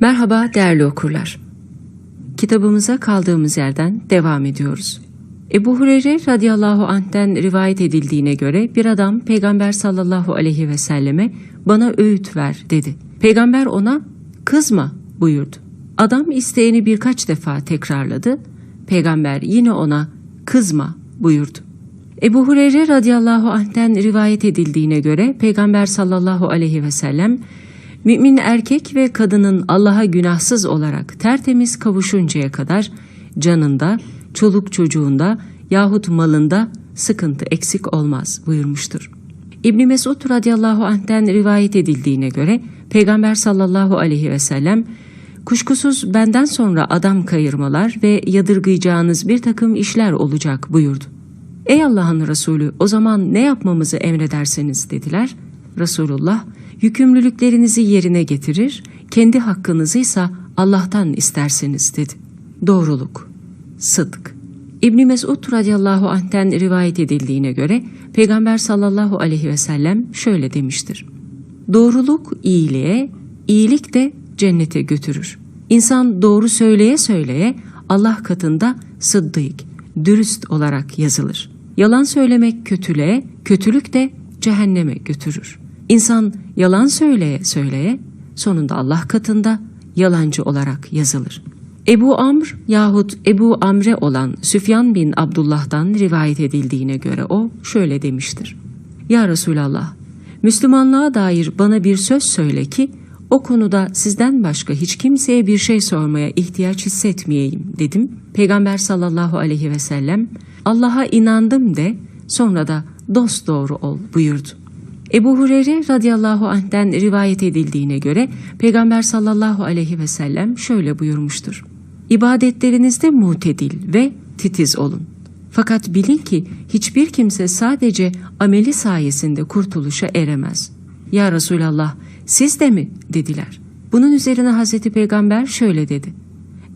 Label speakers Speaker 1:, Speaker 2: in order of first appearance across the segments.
Speaker 1: Merhaba değerli okurlar. Kitabımıza kaldığımız yerden devam ediyoruz. Ebu Hureyre radıyallahu anh'ten rivayet edildiğine göre bir adam Peygamber sallallahu aleyhi ve selleme bana öğüt ver dedi. Peygamber ona kızma buyurdu. Adam isteğini birkaç defa tekrarladı. Peygamber yine ona kızma buyurdu. Ebu Hureyre radıyallahu anh'ten rivayet edildiğine göre Peygamber sallallahu aleyhi ve sellem mümin erkek ve kadının Allah'a günahsız olarak tertemiz kavuşuncaya kadar canında, çoluk çocuğunda yahut malında sıkıntı eksik olmaz buyurmuştur. İbn Mesud radıyallahu anh'ten rivayet edildiğine göre Peygamber sallallahu aleyhi ve sellem kuşkusuz benden sonra adam kayırmalar ve yadırgayacağınız bir takım işler olacak buyurdu. Ey Allah'ın Resulü o zaman ne yapmamızı emrederseniz dediler. Resulullah yükümlülüklerinizi yerine getirir, kendi hakkınızı ise Allah'tan isterseniz dedi. Doğruluk, sıdk. İbn Mesud radıyallahu anh'ten rivayet edildiğine göre Peygamber sallallahu aleyhi ve sellem şöyle demiştir. Doğruluk iyiliğe, iyilik de cennete götürür. İnsan doğru söyleye söyleye Allah katında sıddık, dürüst olarak yazılır. Yalan söylemek kötülüğe, kötülük de cehenneme götürür. İnsan yalan söyleye söyleye sonunda Allah katında yalancı olarak yazılır. Ebu Amr yahut Ebu Amre olan Süfyan bin Abdullah'dan rivayet edildiğine göre o şöyle demiştir. Ya Resulallah, Müslümanlığa dair bana bir söz söyle ki o konuda sizden başka hiç kimseye bir şey sormaya ihtiyaç hissetmeyeyim dedim. Peygamber sallallahu aleyhi ve sellem Allah'a inandım de sonra da dost doğru ol buyurdu. Ebu Hureyre radıyallahu anh'ten rivayet edildiğine göre Peygamber sallallahu aleyhi ve sellem şöyle buyurmuştur. İbadetlerinizde mutedil ve titiz olun. Fakat bilin ki hiçbir kimse sadece ameli sayesinde kurtuluşa eremez. Ya Resulallah siz de mi dediler. Bunun üzerine Hazreti Peygamber şöyle dedi.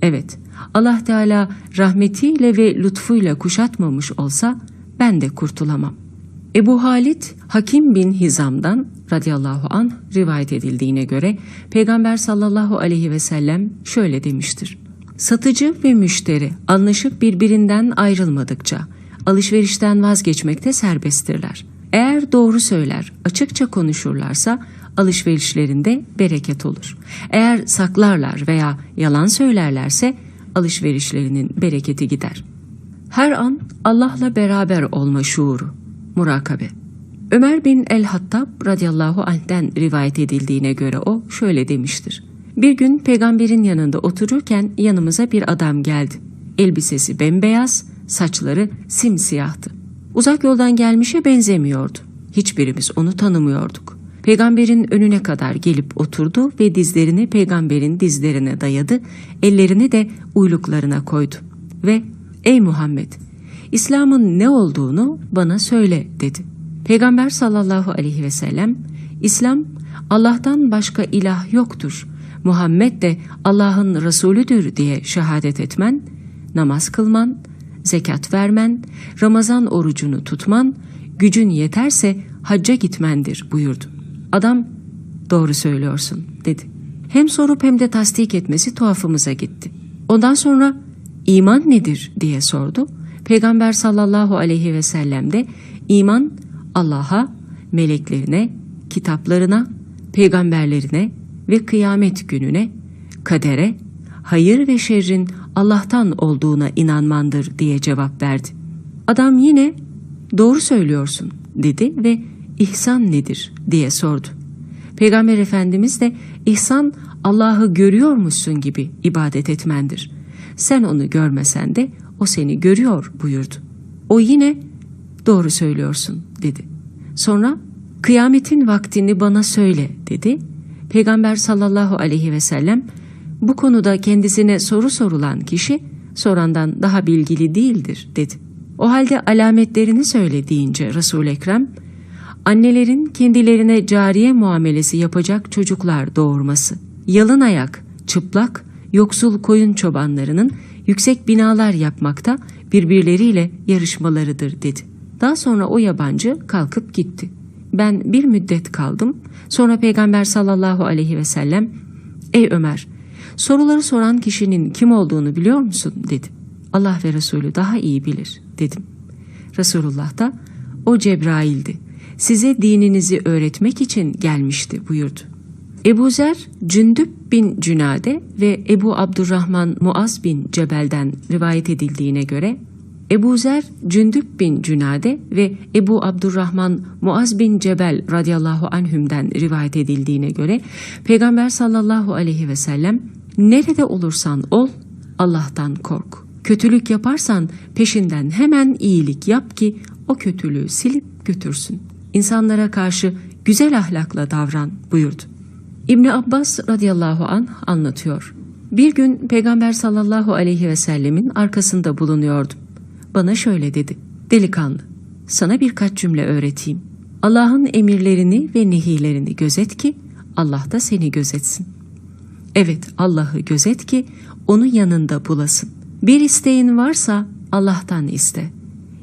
Speaker 1: Evet Allah Teala rahmetiyle ve lütfuyla kuşatmamış olsa ben de kurtulamam. Ebu Halit Hakim bin Hizam'dan radıyallahu anh rivayet edildiğine göre Peygamber sallallahu aleyhi ve sellem şöyle demiştir. Satıcı ve müşteri anlaşıp birbirinden ayrılmadıkça alışverişten vazgeçmekte serbesttirler. Eğer doğru söyler, açıkça konuşurlarsa alışverişlerinde bereket olur. Eğer saklarlar veya yalan söylerlerse alışverişlerinin bereketi gider. Her an Allah'la beraber olma şuuru, murakabe. Ömer bin el-Hattab radıyallahu anh'ten rivayet edildiğine göre o şöyle demiştir. Bir gün peygamberin yanında otururken yanımıza bir adam geldi. Elbisesi bembeyaz, saçları simsiyahtı. Uzak yoldan gelmişe benzemiyordu. Hiçbirimiz onu tanımıyorduk. Peygamberin önüne kadar gelip oturdu ve dizlerini peygamberin dizlerine dayadı, ellerini de uyluklarına koydu. Ve ''Ey Muhammed, İslam'ın ne olduğunu bana söyle.'' dedi. Peygamber sallallahu aleyhi ve sellem, İslam Allah'tan başka ilah yoktur, Muhammed de Allah'ın Resulüdür diye şehadet etmen, namaz kılman, zekat vermen, Ramazan orucunu tutman, gücün yeterse hacca gitmendir buyurdu. Adam doğru söylüyorsun dedi. Hem sorup hem de tasdik etmesi tuhafımıza gitti. Ondan sonra iman nedir diye sordu. Peygamber sallallahu aleyhi ve sellem de iman Allah'a, meleklerine, kitaplarına, peygamberlerine ve kıyamet gününe, kadere, hayır ve şerrin Allah'tan olduğuna inanmandır diye cevap verdi. Adam yine doğru söylüyorsun dedi ve ihsan nedir diye sordu. Peygamber Efendimiz de ihsan Allah'ı görüyor musun gibi ibadet etmendir. Sen onu görmesen de o seni görüyor buyurdu. O yine doğru söylüyorsun dedi. Sonra kıyametin vaktini bana söyle dedi. Peygamber sallallahu aleyhi ve sellem bu konuda kendisine soru sorulan kişi sorandan daha bilgili değildir dedi. O halde alametlerini söyle deyince resul Ekrem, annelerin kendilerine cariye muamelesi yapacak çocuklar doğurması, yalın ayak, çıplak, yoksul koyun çobanlarının yüksek binalar yapmakta birbirleriyle yarışmalarıdır dedi. Daha sonra o yabancı kalkıp gitti. Ben bir müddet kaldım. Sonra Peygamber sallallahu aleyhi ve sellem, Ey Ömer, Soruları soran kişinin kim olduğunu biliyor musun dedi. Allah ve Resulü daha iyi bilir dedim. Resulullah da o Cebrail'di. Size dininizi öğretmek için gelmişti buyurdu. Ebu Zer, Cündüp bin Cünade ve Ebu Abdurrahman Muaz bin Cebel'den rivayet edildiğine göre Ebu Zer, Cündüp bin Cünade ve Ebu Abdurrahman Muaz bin Cebel radıyallahu anhümden rivayet edildiğine göre Peygamber sallallahu aleyhi ve sellem nerede olursan ol Allah'tan kork. Kötülük yaparsan peşinden hemen iyilik yap ki o kötülüğü silip götürsün. İnsanlara karşı güzel ahlakla davran buyurdu. İbni Abbas radıyallahu an anlatıyor. Bir gün Peygamber sallallahu aleyhi ve sellemin arkasında bulunuyordum. Bana şöyle dedi. Delikanlı, sana birkaç cümle öğreteyim. Allah'ın emirlerini ve nehilerini gözet ki Allah da seni gözetsin. Evet Allah'ı gözet ki onu yanında bulasın. Bir isteğin varsa Allah'tan iste.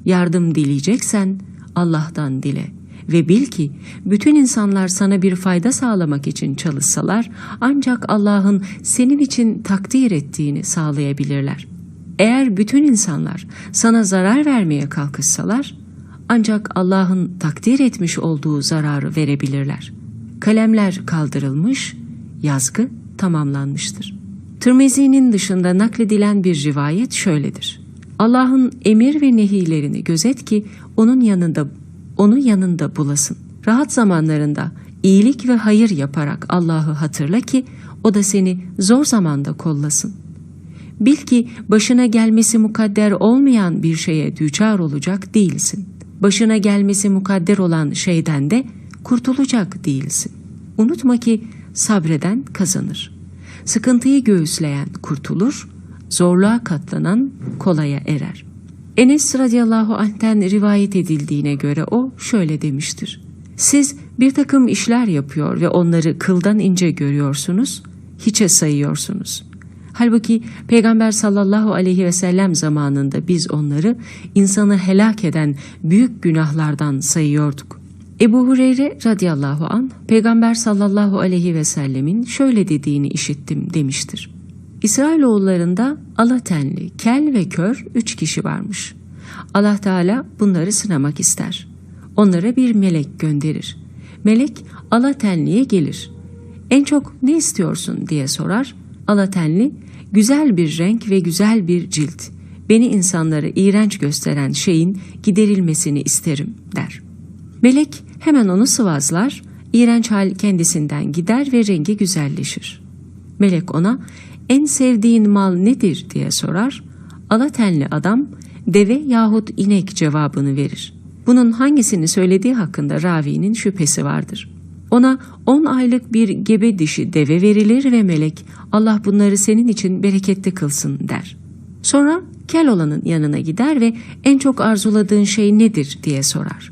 Speaker 1: Yardım dileyeceksen Allah'tan dile. Ve bil ki bütün insanlar sana bir fayda sağlamak için çalışsalar ancak Allah'ın senin için takdir ettiğini sağlayabilirler. Eğer bütün insanlar sana zarar vermeye kalkışsalar ancak Allah'ın takdir etmiş olduğu zararı verebilirler. Kalemler kaldırılmış, yazgı tamamlanmıştır. Tirmizi'nin dışında nakledilen bir rivayet şöyledir. Allah'ın emir ve nehilerini gözet ki onun yanında onu yanında bulasın. Rahat zamanlarında iyilik ve hayır yaparak Allah'ı hatırla ki o da seni zor zamanda kollasın. Bil ki başına gelmesi mukadder olmayan bir şeye düçar olacak değilsin. Başına gelmesi mukadder olan şeyden de kurtulacak değilsin. Unutma ki sabreden kazanır. Sıkıntıyı göğüsleyen kurtulur, zorluğa katlanan kolaya erer. Enes radıyallahu anh'ten rivayet edildiğine göre o şöyle demiştir. Siz bir takım işler yapıyor ve onları kıldan ince görüyorsunuz, hiçe sayıyorsunuz. Halbuki Peygamber sallallahu aleyhi ve sellem zamanında biz onları insanı helak eden büyük günahlardan sayıyorduk. Ebu Hureyre radıyallahu an Peygamber sallallahu aleyhi ve sellemin şöyle dediğini işittim demiştir. İsrailoğullarında alatenli, kel ve kör üç kişi varmış. Allah Teala bunları sınamak ister. Onlara bir melek gönderir. Melek alatenliye gelir. En çok ne istiyorsun diye sorar. Alatenli, güzel bir renk ve güzel bir cilt. Beni insanları iğrenç gösteren şeyin giderilmesini isterim der. Melek hemen onu sıvazlar, iğrenç hal kendisinden gider ve rengi güzelleşir. Melek ona en sevdiğin mal nedir diye sorar. Alatenli adam deve yahut inek cevabını verir. Bunun hangisini söylediği hakkında ravinin şüphesi vardır. Ona on aylık bir gebe dişi deve verilir ve melek Allah bunları senin için bereketli kılsın der. Sonra kel olanın yanına gider ve en çok arzuladığın şey nedir diye sorar.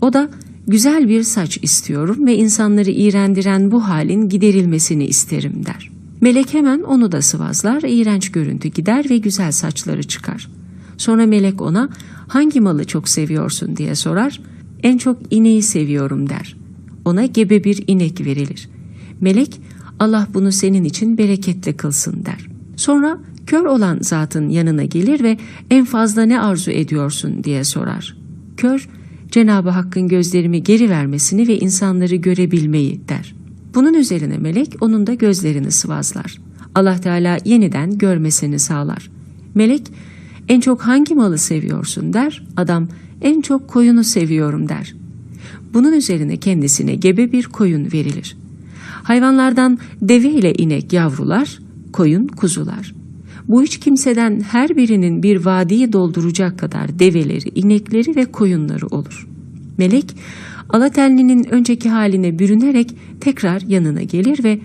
Speaker 1: O da güzel bir saç istiyorum ve insanları iğrendiren bu halin giderilmesini isterim der. Melek hemen onu da sıvazlar, iğrenç görüntü gider ve güzel saçları çıkar. Sonra melek ona hangi malı çok seviyorsun diye sorar, en çok ineği seviyorum der. Ona gebe bir inek verilir. Melek Allah bunu senin için bereketli kılsın der. Sonra kör olan zatın yanına gelir ve en fazla ne arzu ediyorsun diye sorar. Kör, Cenab-ı Hakk'ın gözlerimi geri vermesini ve insanları görebilmeyi der. Bunun üzerine melek onun da gözlerini sıvazlar. Allah Teala yeniden görmesini sağlar. Melek en çok hangi malı seviyorsun der. Adam en çok koyunu seviyorum der. Bunun üzerine kendisine gebe bir koyun verilir. Hayvanlardan deve ile inek yavrular, koyun kuzular. Bu üç kimseden her birinin bir vadiyi dolduracak kadar develeri, inekleri ve koyunları olur. Melek, Alatenli'nin önceki haline bürünerek tekrar yanına gelir ve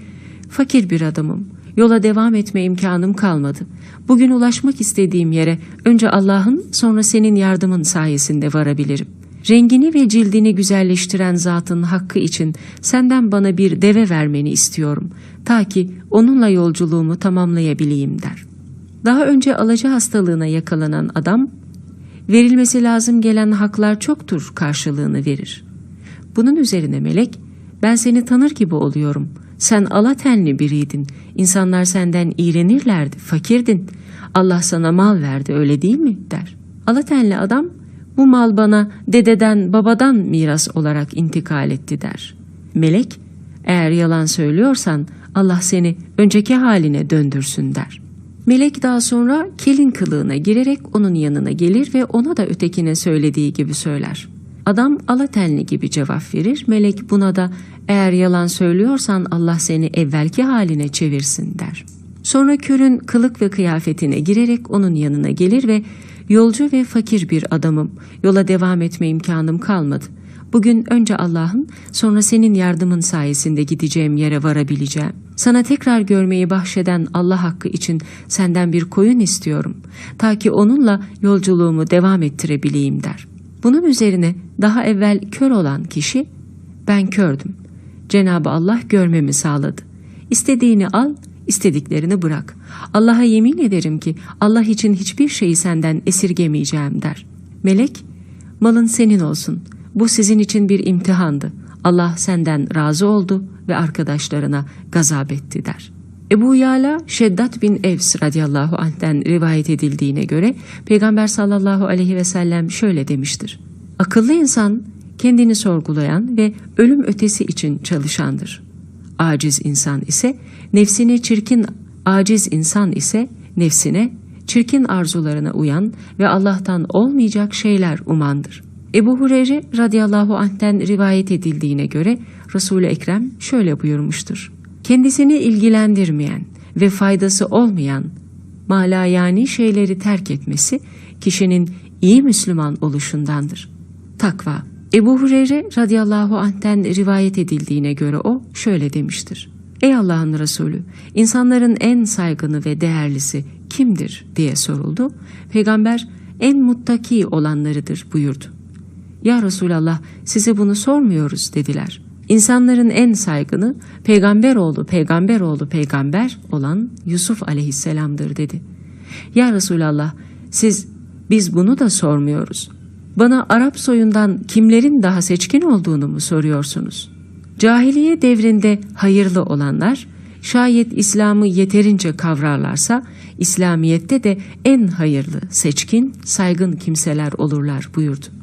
Speaker 1: ''Fakir bir adamım, yola devam etme imkanım kalmadı. Bugün ulaşmak istediğim yere önce Allah'ın sonra senin yardımın sayesinde varabilirim. Rengini ve cildini güzelleştiren zatın hakkı için senden bana bir deve vermeni istiyorum. Ta ki onunla yolculuğumu tamamlayabileyim der. Daha önce alaca hastalığına yakalanan adam, verilmesi lazım gelen haklar çoktur karşılığını verir. Bunun üzerine melek, ben seni tanır gibi oluyorum. Sen alatenli biriydin. İnsanlar senden iğrenirlerdi, fakirdin. Allah sana mal verdi öyle değil mi der. Alatenli adam bu mal bana dededen babadan miras olarak intikal etti der. Melek eğer yalan söylüyorsan Allah seni önceki haline döndürsün der. Melek daha sonra kelin kılığına girerek onun yanına gelir ve ona da ötekine söylediği gibi söyler. Adam alatenli gibi cevap verir. Melek buna da eğer yalan söylüyorsan Allah seni evvelki haline çevirsin der. Sonra körün kılık ve kıyafetine girerek onun yanına gelir ve yolcu ve fakir bir adamım. Yola devam etme imkanım kalmadı. Bugün önce Allah'ın sonra senin yardımın sayesinde gideceğim yere varabileceğim. Sana tekrar görmeyi bahşeden Allah hakkı için senden bir koyun istiyorum. Ta ki onunla yolculuğumu devam ettirebileyim der. Bunun üzerine daha evvel kör olan kişi ben kördüm. Cenabı Allah görmemi sağladı. İstediğini al, istediklerini bırak. Allah'a yemin ederim ki Allah için hiçbir şeyi senden esirgemeyeceğim der. Melek, malın senin olsun. Bu sizin için bir imtihandı. Allah senden razı oldu ve arkadaşlarına gazap etti der. Ebu Yala Şeddat bin Evs radıyallahu anh'ten rivayet edildiğine göre Peygamber sallallahu aleyhi ve sellem şöyle demiştir. Akıllı insan kendini sorgulayan ve ölüm ötesi için çalışandır. Aciz insan ise nefsine çirkin aciz insan ise nefsine çirkin arzularına uyan ve Allah'tan olmayacak şeyler umandır. Ebu Hureyre radıyallahu anh'ten rivayet edildiğine göre Resul-i Ekrem şöyle buyurmuştur. Kendisini ilgilendirmeyen ve faydası olmayan malayani şeyleri terk etmesi kişinin iyi Müslüman oluşundandır. Takva Ebu Hureyre radıyallahu anh'ten rivayet edildiğine göre o şöyle demiştir. Ey Allah'ın Resulü, insanların en saygını ve değerlisi kimdir diye soruldu. Peygamber en muttaki olanlarıdır buyurdu. Ya Resulallah size bunu sormuyoruz dediler. İnsanların en saygını peygamber oğlu peygamber oğlu peygamber olan Yusuf aleyhisselamdır dedi. Ya Resulallah siz biz bunu da sormuyoruz. Bana Arap soyundan kimlerin daha seçkin olduğunu mu soruyorsunuz? Cahiliye devrinde hayırlı olanlar şayet İslam'ı yeterince kavrarlarsa İslamiyette de en hayırlı, seçkin, saygın kimseler olurlar buyurdu.